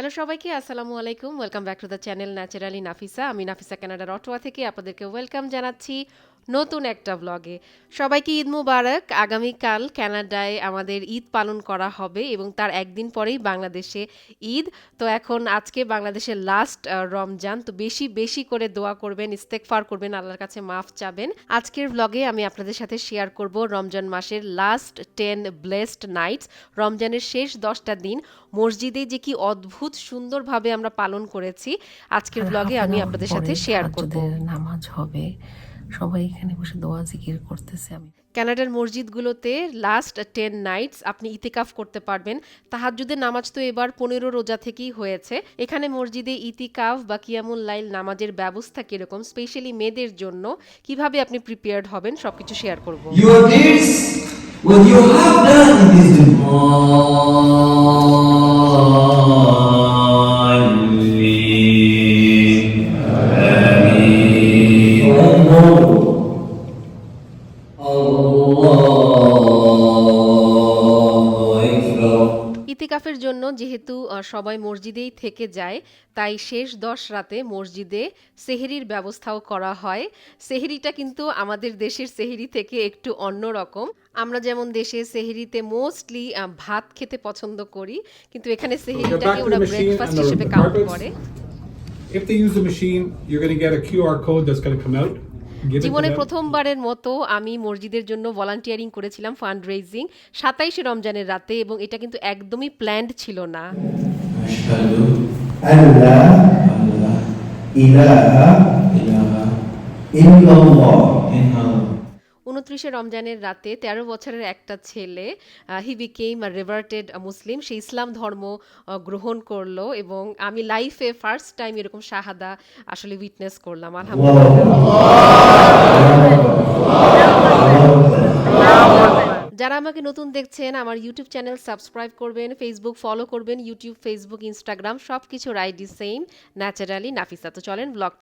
Hello সবাইকে, আসসালামু আলাইকুম। Welcome back to the channel naturally Nafisa আমি নাফিসা কানাডার অটোয়া থেকে আপনাদেরকে ওয়েলকাম জানাচ্ছি নতুন একটা ব্লগে সবাইকে ঈদ মুবারক। আগামীকাল কানাডায় আমাদের ঈদ পালন করা হবে এবং তার একদিন পরেই বাংলাদেশে ঈদ। তো এখন আজকে বাংলাদেশের লাস্ট রমজান। তো বেশি বেশি করে দোয়া করবেন ইস্তেকফার করবেন, আল্লাহর কাছে মাফ চাবেন। আজকের ব্লগে আমি আপনাদের সাথে শেয়ার করব রমজান মাসের লাস্ট টেন ব্লেসড নাইটস রমজানের শেষ দশটা দিন। মসজিদে যে কি অদ্ভুত সুন্দরভাবে আমরা পালন করেছি। আজকের ব্লগে আমি আপনাদের সাথে শেয়ার করব। নামাজ হবে। সবাই এখানে বসে দোয়া জিকির করতেছে আমি কানাডার মসজিদগুলোতে লাস্ট টেন নাইটস আপনি ইতিকাফ করতে পারবেন। তাহাজ্জুদের নামাজ তো এবার পনেরো রোজা থেকেই হয়েছে। এখানে মসজিদে ইতিকাফ বা কিয়ামুল লাইল নামাজের ব্যবস্থা কীরকম স্পেশালি মেয়েদের জন্য? কীভাবে আপনি প্রিপেয়ার্ড হবেন? সবকিছু শেয়ার করব। ইতিকাফের জন্য যেহেতু সবাই মসজিদেই থেকে যায় তাই শেষ দশ রাতে মসজিদে সেহেরির ব্যবস্থাও করা হয়। সেহেরিটা কিন্তু আমাদের দেশের সেহেরি থেকে একটু অন্যরকম আমরা যেমন দেশে সেহেরিতে মোস্টলি ভাত খেতে পছন্দ করি কিন্তু এখানে সেহেরিটাকে ওরা ব্রেকফাস্ট হিসেবে কাউন্ট করে। If they use the machine, you're going to get a QR code that's going to come out. জীবনে প্রথমবারের মতো আমি মসজিদের জন্য ভলান্টিয়ারিং করেছিলাম ফান্ড রেজিং সাতাইশে রমজানের রাতে এবং এটা কিন্তু একদমই প্ল্যান্ড ছিল না। ইলাহা ইলাহা ইল্লাল্লাহ। উনত্রিশে রমজানের রাতে তেরো বছরের একটা ছেলে হি বিকেম রিভার্টেড মুসলিম সে ইসলাম ধর্ম গ্রহণ করল এবং আমি লাইফে ফার্স্ট টাইম এরকম শাহাদা আসলে উইটনেস করলাম, আলহামদুলিল্লাহ। যারা আমাকে নতুন দেখছেন, আমার ইউটিউব চ্যানেল সাবস্ক্রাইব করবেন ফেসবুক ফলো করবেন ইউটিউব ফেসবুক ইনস্টাগ্রাম সব কিছুর আইডি সেম ন্যাচারালি নাফিসা। তো চলেন ব্লগটা